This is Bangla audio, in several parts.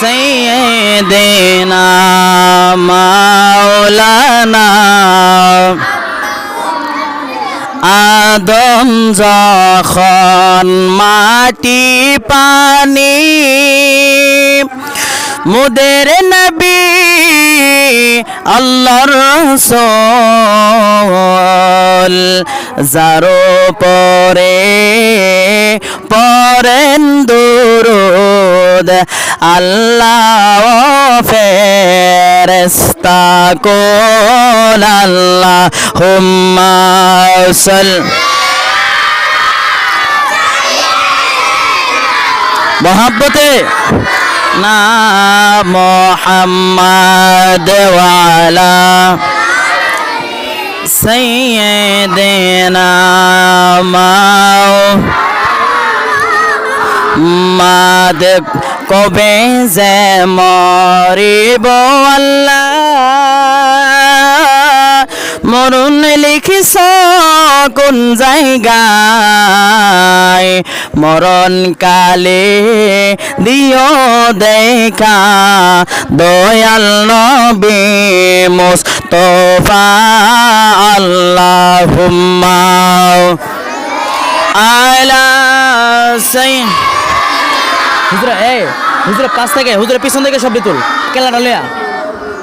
سيدنا مولانا আদম যখন মাটি পানি মুদের নবী আল্লাহর রসুল যারো পরে পরেন দুরুদ আল্লাহ ফেরেস্তা কোল আল্লাহ হুম্মা সাল মোহাব্বতে ওয়ালা সৈয়দনা মাও মাদ কবে যে মরিব আল্লাহ কোন জায়গায়? মরণ কালে দিও দেখা। দয়াল নবী মুস্তফা আল্লাহুম্মা। আলা হুজুরা পাশ থেকে হুজুরা পিছন থেকে সব তুল কেলাটা লইয়া।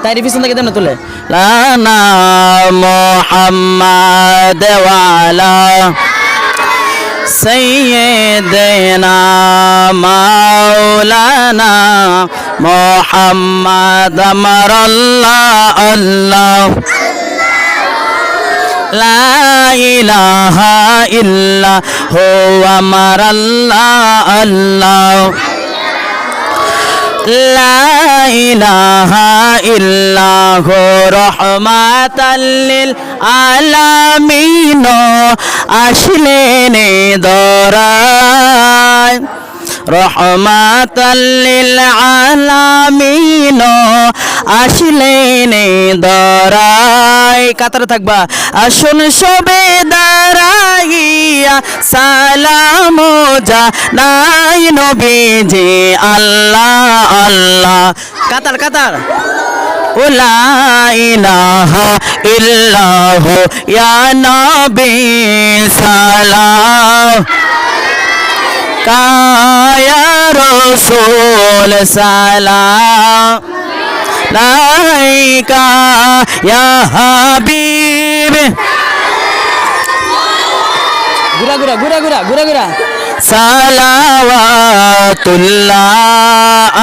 তাইরি পিছন থেকে দেন না তুলে লানা মোহাম্মদ ওয়ালা سيدنا مولانا محمد أمر الله الله لا إله إلا هو أمر الله الله লাইলাহা ইল্লাহ রহমাতাল্লিল আলামিন, আসলেন দরায়। রহমাতাল্লিল আলামিন, আসলেন দরায়। কাতারে থাকবা, আসুন সবে দাঁড়া দাঁড়াইয়া সালাম যা নাই নবীজি, আল্লাহ আল্লাহ। কাতার কাতার। ইলাহা ইল্লাহু, ইয়া নবী, সালাম। কায়া রসুল, সালাম। লাইকা, ইয়া হাবিব। গুরা গুরা গুরা গুরা গুরা গুরা সালাওয়াতুল্লাহ।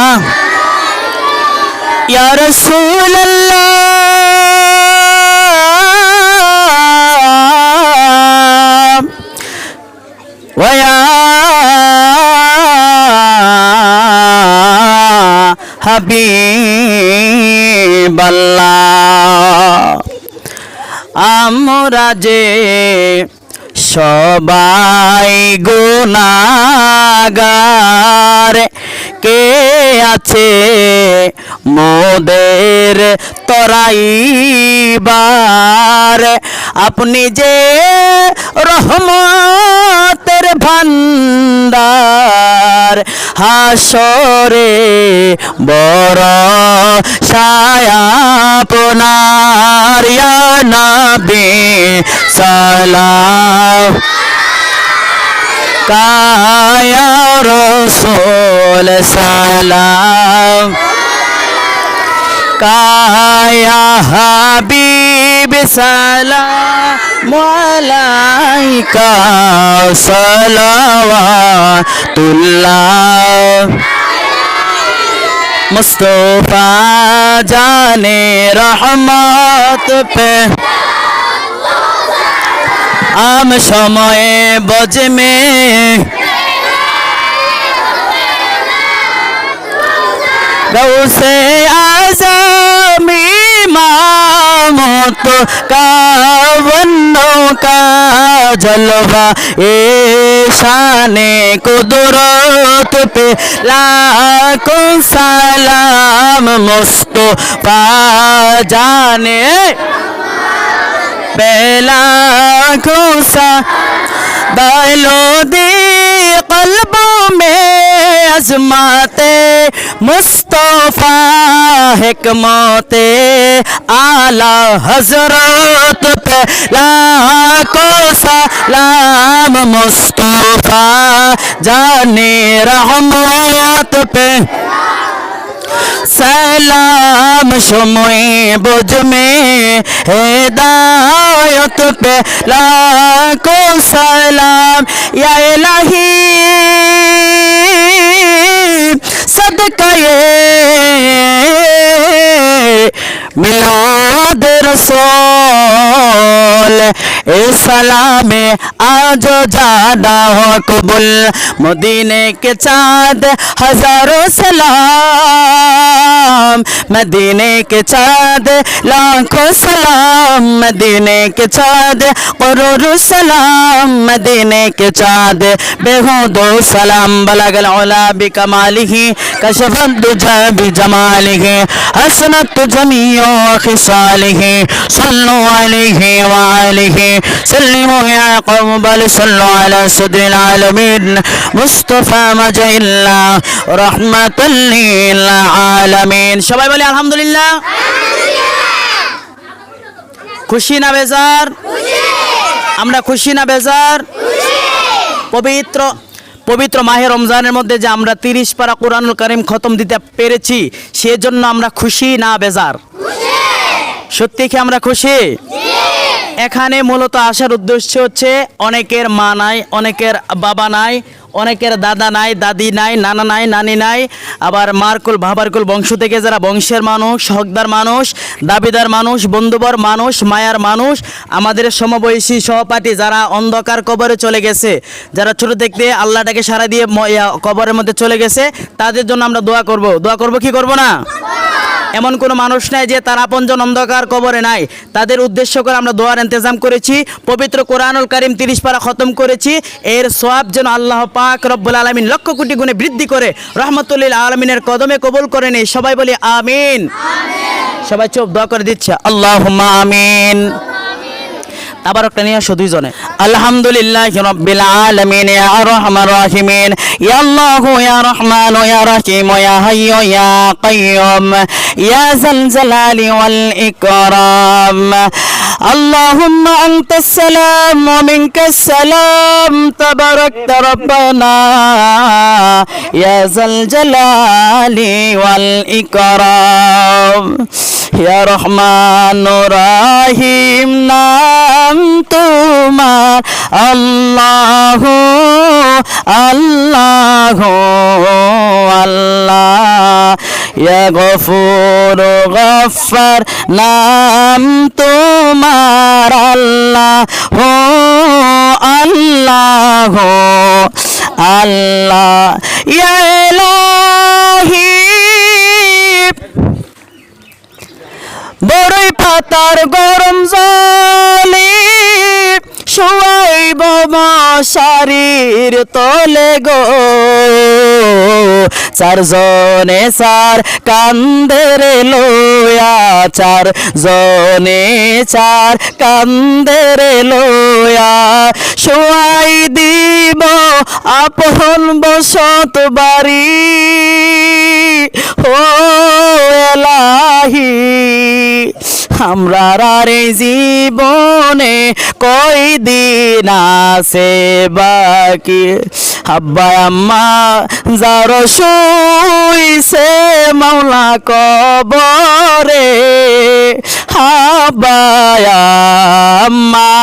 ইয়া রাসূলুল্লাহ। ওয়া হাবিবাল্লাহ। আমরা যে সবাই গুনাগার কে আছে মোদের তরাইবার? আপনি যে রহমতের হাসরে বড় ছায়াপনার ইয়া নবী সালাম। কায়া রসুল সালাম। কায়া হাবিব সালাম আলাইকা সালাওয়াতুল্লাহ मुस्तफा जाने रहमत पे আম সময়ে বজমে গৌসে আজমি मौत का वन्नों का जलवा ए शान कुदरत पे लाखों सलाम मुस्तो पा जाने बेला को सा दालो दे कलबा में अजमते मुस्तफा हिकमते आला हजरत पे लाखों सलाम मुस्तफा जाने रहमत पे সালাম সময় বুঝমে হেদায়ত পে লাখো সালাম ইয়া ইলাহি। সদকায়ে মিলাদ রসূল। सलामे आज जादा हो कबुल। मदीने के चाँद, हज़ारों सलाम। मदीने के चाँद, लाखों सलाम। मदीने के चाँद, करोड़ों सलाम। मदीने के चाँद, बेहूदो सलाम। बलगल उला बिकमालिही कशफ दुजा बिजमालिही हसनत जमीओ खिसालिही सल्लु अलैहि व سلموا يا قوم بل صلوا على صدر العالمين. مصطفى مجا الله رحمة للعالمين. সবাই বলি আলহামদুলিল্লাহ। খুশি না বেজার? আমরা খুশি না বেজার? পবিত্র পবিত্র মাহে রমজানের মধ্যে যে আমরা তিরিশ পারা কোরআনুল করিম খতম দিতে পেরেছি সেজন্য আমরা খুশি না বেজার? সত্যি কি আমরা খুশি। এখানে মূলত আসার উদ্দেশ্য হচ্ছে অনেকের মা নাই, অনেকের বাবা নাই, অনেকের দাদা নাই, দাদি নাই, নানা নাই, নানি নাই, আবার মারকুল, ভাবারকুল বংশ থেকে যারা বংশের মানুষ হকদার মানুষ, দাবিদার মানুষ, বন্ধুবর মানুষ, মায়ার মানুষ, আমাদের সমবয়সী সহপাঠী যারা অন্ধকার কবরে চলে গেছে, যারা ছোট দেখতে আল্লাহটাকে সারা দিয়ে কবরের মধ্যে চলে গেছে, তাদের জন্য আমরা দোয়া করব। দোয়া করব কি করব না? এমন কোনো মানুষ নাই যে তার আপনজন অন্ধকার কবরে নাই। তাদের উদ্দেশ্য করে আমরা দোয়ার ইন্তজাম করেছি, পবিত্র কোরআনুল কারিম তিরিশ পারা খতম করেছি। এর সোয়াব যেন আল্লাহ পাক রব্বুল আলমিন লক্ষ কোটি গুণে বৃদ্ধি করে, রহমতুল্লিল আলমিনের কদমে কবুল করে নেই সবাই বলি আমিন। সবাই চোখ দোয়া করে দিচ্ছে আল্লাহ আমিন। আবার একটা নিয়ে আসো দুইজনে। আলহামদুলিল্লাহ রব্বিল আলামিন ইয়া আরহামার রাহিমিন ইয়া আল্লাহু ইয়া রহমান ইয়া রহিম ইয়া হাইয়্যু ইয়া কাইয়্যুম ইয়া যাল জালালি ওয়াল ইকরাম اللهم أنت السلام ومنك السلام تباركت ربنا يا ذا الجلال والإكرام يا رحمن رحيم নাম তোমার আল্লাহ আল্লাহ আল্লাহ। ইয়া গফুর গফার নাম তোমার আল্লাহ হো আল্লাহ। আল্লাহ বড়ই পাতার গরম জলে show শুয়াইব মশারির তলে গো। চারজনে চার কান্দেরে লোয়া চার জনে চার কান্দেরে লোয়া। শুয়াই দিব আপন বসত বাড়ি। ও এলাহি, আমরা আর জীবনে কই আছে বাকি আব্বা, আম্মা, যার শুইছে মাওলা কবরে। আব্বা, আম্মা,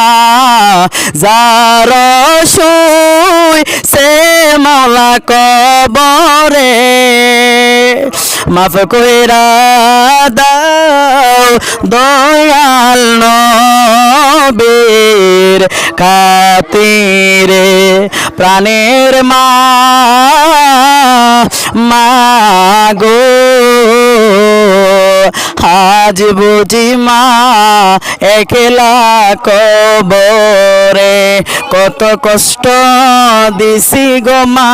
যার শুইছে মাওলা কবরে। মাফ কইরা দাও দয়াল নবীর খাতিরে, প্রাণের মা মাগো আজ বুঝি মা একলা কবরে কত কষ্ট দিছি গো মা,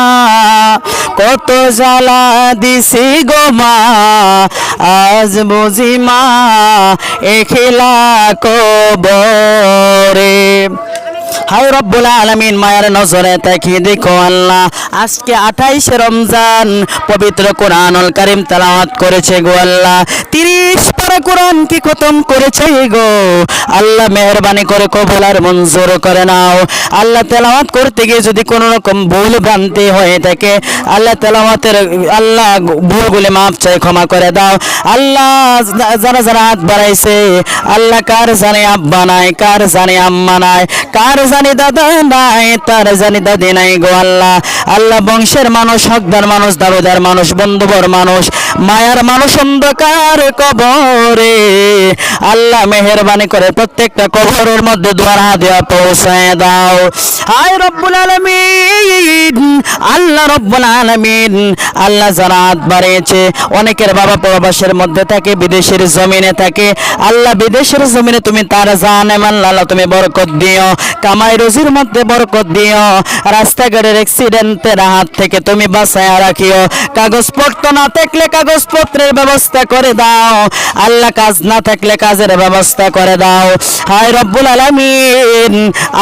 কত জ্বালা দিছি গো মা। আজ বুঝি মা একলা কবরে। হায় রব্বুল আলামিন, মায়ের নজরে তাকিয়ে দেখো আল্লাহ। আজকে আঠাইশে রমজান, পবিত্র কোরআনুল কারিম তেলাওয়াত করেছে গো আল্লাহ। তিরিশ পারা কোরআন কি খতম করেছে গো? আল্লাহ মেহরবানি করে কবুল আর মঞ্জুর করে নাও। আল্লাহ তেলাওয়াত করতে গিয়ে যদি কোনো রকম ভুল ভ্রান্তি হয়ে থাকে, আল্লাহ তেলাওয়াতের, আল্লাহ ভুলগুলি মাফ চাই, ক্ষমা করে দাও। আল্লাহ যারা যারা হাত বাড়াইছে, আল্লাহ কার জানে আব্বা নাই, কার জানে আম্মা নাই, কার জানি দাদা নাই, তার জানি দাদি নাই গো আল্লাহ। আল্লাহ বংশের মানুষ, হকদার মানুষ, দারোদার মানুষ, বন্ধুবর মানুষ, মায়ার মানুষ অন্ধকার কবরে। আল্লাহ মেহরবানি করে প্রত্যেকটা কবরের মধ্যে হাত দেওয়া পৌঁছায় দাও। হায় রব্বুল আলামিন, আল্লাহ রব্বুল আলামিন। আল্লাহ যারা হাত বাড়িয়েছে, অনেকের বাবা প্রবাসের মধ্যে থাকে, বিদেশের জমিনে থাকে। আল্লাহ বিদেশের জমিনে তুমি তার জানে আল্লাহ তুমি বরকত দিও। কামাই রুজির মধ্যে বরকত দিও। রাস্তাঘাটের অ্যাক্সিডেন্টের হাত থেকে তুমি বাঁচায় রাখিও। কাগজপত্র না থাকলে কাগজপত্রের ব্যবস্থা করে দাও। আল্লাহ কাজ না থাকলে কাজের ব্যবস্থা করে দাও। হায় রব্বুল আলামিন,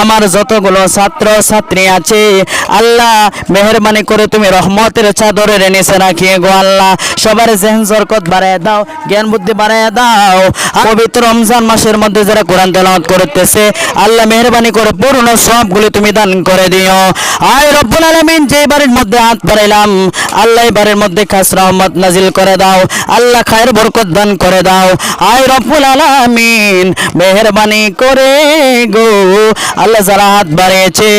আমার যতগুলো ছাত্র, ছাত্রী আছে, আল্লাহ মেহরবানি করে তুমি রহমতের চাদরের নিচে রাখিয়ে গো আল্লাহ। সবার জেহেন জরকত বাড়ায় দাও, জ্ঞান বুদ্ধি বাড়ায় দাও। পবিত্র রমজান মাসের মধ্যে যারা কোরআন তেলাওয়াত করতেছে, আল্লাহ মেহরবানি করে পূর্ণ সবগুলি তুমি দান করে দিও। আয় রব্বুল আলামিন যে বাড়ির মধ্যে হাত বাড়াইলাম, আল্লাহ বাড়ির মধ্যে খাস রহমত নাজিল করে দাও, আল্লাহ খায়ের বরকত দান করে দাও। আয় রব্বুল আলামিন, মেহরবানি করে গো, আল্লাহ যারা হাত বাড়িয়েছে,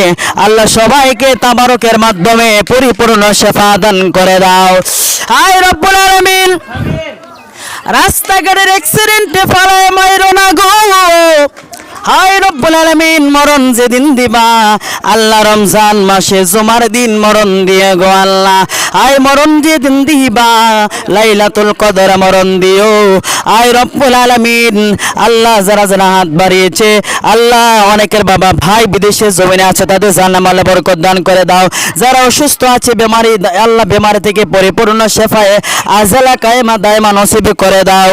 আল্লাহ সবাইকে তাবারকের মাধ্যমে পরিপূর্ণ শেফা দান করে দাও। আয় রব্বুল আলামিন, রাস্তাঘাটের অ্যাক্সিডেন্টে ফলায় মাইরো না গো। হায় রব্বুল আলামিন, মরণ যেদিন দিবা। আল্লাহ রমজান মাসে জুমার দিন মরণ দিয়ে গো আল্লাহ। আয় মরণ যেদিন দিবা, লাইলাতুল কদর মরণ দিও। আয় রব্বুল আলামিন, আল্লাহ যারা যারা হাত বাড়িয়েছে, আল্লাহ অনেকের বাবা ভাই বিদেশে জমিনে আছে, তাদের জান্নামালে বরকত দান করে দাও। যারা অসুস্থ আছে, বেমারি, আল্লাহ বেমারি থেকে পরিপূর্ণ শেফায়ে, আজালা কায়েমা দায়মা নসিব করে দাও।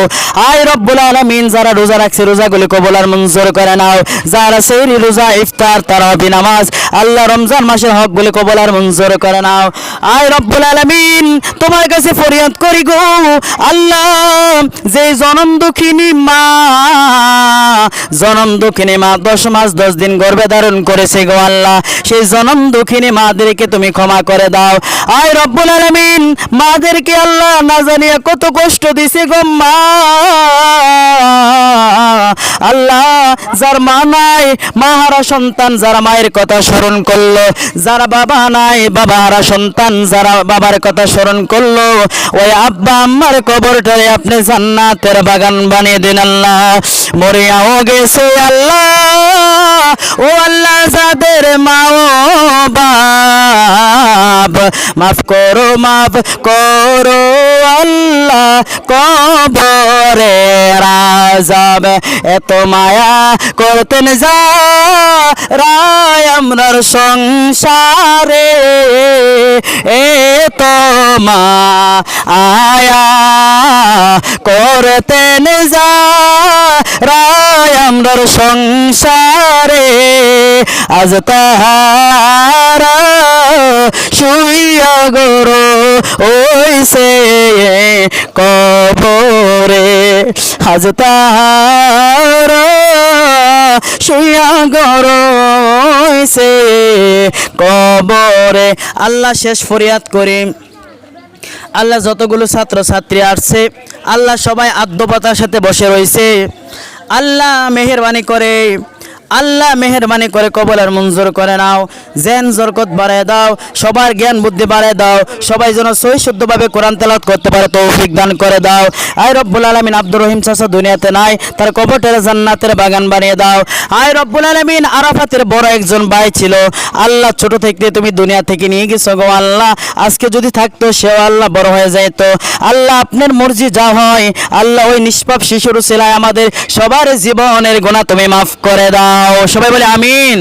আয় রব্বুল আলামিন, যারা রোজা রাখছে, রোজাগুলি কবুল আর মঞ্জুর করে নাও। যারা সেহরি রোজা, ইফতার, তারাবি, নামাজ, আল্লাহ রমজান মাসের হক বলে কবুল আর মঞ্জুর করে নাও। আয় রব্বুল আলামিন, তোমার কাছে ফরিয়াদ করি গো। আল্লাহ যে জনম দুঃখিনী মা, জনম দুঃখিনী মা দশ মাস দশ দিন গর্ভে ধারণ করেছে গো আল্লাহ। সেই জনম দুঃখিনী মাদেরকে তুমি ক্ষমা করে দাও। আয় রব্বুল আলামিন, মাদেরকে আল্লাহ না জানিয়ে কত কষ্ট দিছে গো মা। আল্লাহ যার মা নাই মা হারা সন্তান যারা মায়ের কথা স্মরণ করল, যারা বাবা নাই বাবা হারা সন্তান যারা বাবার কথা স্মরণ করল। ওই আব্বা আম্মার কবরটারে আপনি জান্নাতের বাগান বানিয়ে দিন আল্লাহ। মরিয়াও গেছে আল্লাহ, ও আল্লাহ যাদের মা ও বাপ, মাফ করো মাফ করো আল্লাহ কবরে রাজাব এত মায়া করতেন যা আমরার সংসারে। এ তো মা আয়া করতেন যা আমরার সংসারে। আজ তাহারা শুইয়া গরো ওইসে কবরে। আজ তাহারা শুইয়া গরো ওইসে কবরে। আল্লাহ শেষ ফরিয়াদ করি। আল্লাহ যতগুলো ছাত্র ছাত্রী আসছে, আল্লাহ সবাই আদ্যপাতার সাথে বসে রয়েছে আল্লাহ মেহরবানি করে। আল্লাহ মেহরবানি করে কবলের মঞ্জুর করে নাও। জেন জরকত বাড়ায় দাও, সবার জ্ঞান বুদ্ধি বাড়ায় দাও, সবাই যেন সহি শুদ্ধভাবে কোরআন তেলাওয়াত করতে পারে, তৌফিক দান করে দাও। আয় রব্বুল আলমিন, আব্দুর রহিম চাষা দুনিয়াতে নাই, তার কবটের জান্নাতের বাগান বানিয়ে দাও। আয় রব্বুল আলমিন, আরাফাতের বড় একজন ভাই ছিল। আল্লাহ ছোট থেকে তুমি দুনিয়া থেকে নিয়ে গেছো গো আল্লাহ। আজকে যদি থাকতো, সেও আল্লাহ বড় হয়ে যেত আল্লাহ আপনার মর্জি যা হয়, আল্লাহ ওই নিষ্পাপ শিশুর ছেলায় আমাদের সবার জীবনের গোনা তুমি মাফ করে দাও। নাও সবাই বলে আমিন।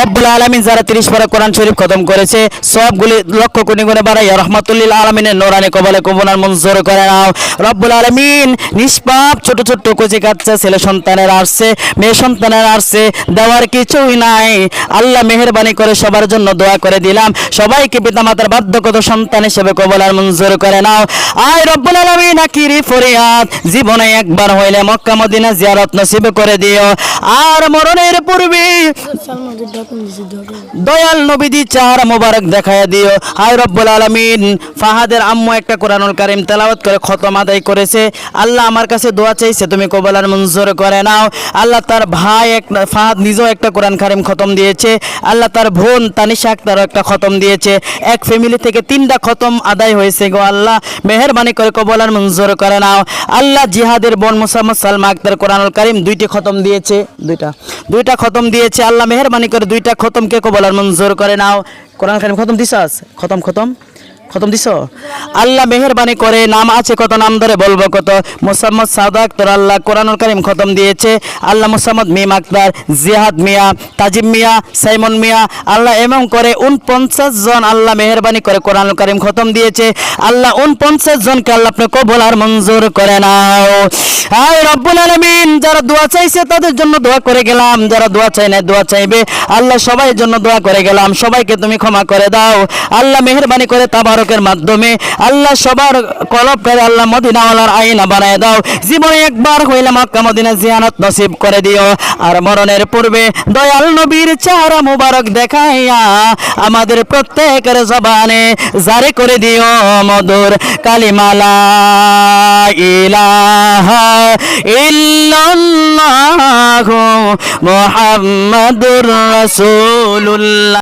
রব্বুল আলমিন যারা তিরিশ পারা কোরআন শরীফ খতম করেছে, সবগুলি লক্ষ কোটি গুণে বাড়াইয়া রহমাতুল্লিল আলমিনের নোরানি কবলে কবনার মঞ্জুর করে নাও। রব্বুল আলমিন নিষ্পাপ ছোট ছোট কচি কাচ্চা ছেলে সন্তানের আসছে মেয়ে সন্তানের আসছে দেওয়ার কিছুই নাই। আল্লাহ মেহরবানি করে সবার জন্য দোয়া করে দিলাম। সবাইকে পিতামাতার বাধ্যগত সন্তান হিসেবে কবলার মঞ্জুর করে নাও। আয় রব্বুল আলমিন আকিরি ফরিয়াদ। জীবনে একবার হইলে মক্কা মদিনা জিয়ারত নসিব করে দিও। আর মরণের পূর্বে দয়াল নবীদি চার মোবারক দেখায় দিও। হায় রব্বুল আলামিন। ফাহাদের আম্মু একটা কোরআনুল কারিম তেলাওয়াত করে খতম আদায় করেছে। আল্লাহ আমার কাছে দোয়া চাইছে, তুমি কবলার মঞ্জুর করে নাও। আল্লাহ তার ভাই এক, ফাহাদ নিজেও একটা কোরআন কারিম খতম দিয়েছে। আল্লাহ তার বোন তানিশা আক্তারও একটা খতম দিয়েছে। এক ফ্যামিলি থেকে তিনটা খতম আদায় হয়েছে গো আল্লাহ। মেহরবানি করে কবলার মঞ্জুর করে নাও। আল্লাহ জিহাদের বোন মুসাম্মদ সালমা আক্তার কোরআনুল কারিম দুইটি খতম দিয়েছে। দুইটা। দুইটা খতম দিয়েছে। আল্লাহ মেহরবানি করে দুইটা খতমকে কবলার মঞ্জুর করে নাও। কোরআন খানিম খতম দিছাস? খতম খতম। খতম দিছ? আল্লাহ মেহরবানি করে, নাম আছে কত, নাম ধরে বলব কত। মোসাম্মদ সাদা আক্তার আল্লাহ কোরআনুল কারিম খতম দিয়েছে। আল্লাহ মোসাম্মদ মিম আক্তার, জিহাদ মিয়া, তাজিম মিয়া, সাইমন মিয়া, আল্লাহ এমন করে উনপঞ্চাশ জন আল্লাহ মেহরবানি করে কোরআনুল কারিম খতম দিয়েছে। আল্লাহ উনপঞ্চাশ জনকে আল্লাহ আপনি কবল আর মঞ্জুর করে নাও। আয় রব্বুল আলামিন, যারা দোয়া চাইছে তাদের জন্য দোয়া করে গেলাম। যারা দোয়া চাই না দোয়া চাইবে। আল্লাহ সবাই জন্য দোয়া করে গেলাম। সবাইকে তুমি ক্ষমা করে দাও। আল্লাহ মেহরবানি করে তাবারকের মাধ্যমে আল্লাহ সবার কলব করে আল্লাহ মদিনাওয়ালার আইনা বানায় দাও। জীবনে একবার হইলে মক্কা মদিনা জিয়ানত নসিব করে দিও। আর মরণের পূর্বে দয়াল নবীর চেহারা মুবারক দেখাইয়া আমাদের প্রত্যেকের জবানে জারি করে দিও মধুর কালিমালা ইলাহা ইল্লাল্লাহু মুহাম্মাদুর রাসূলুল্লাহ।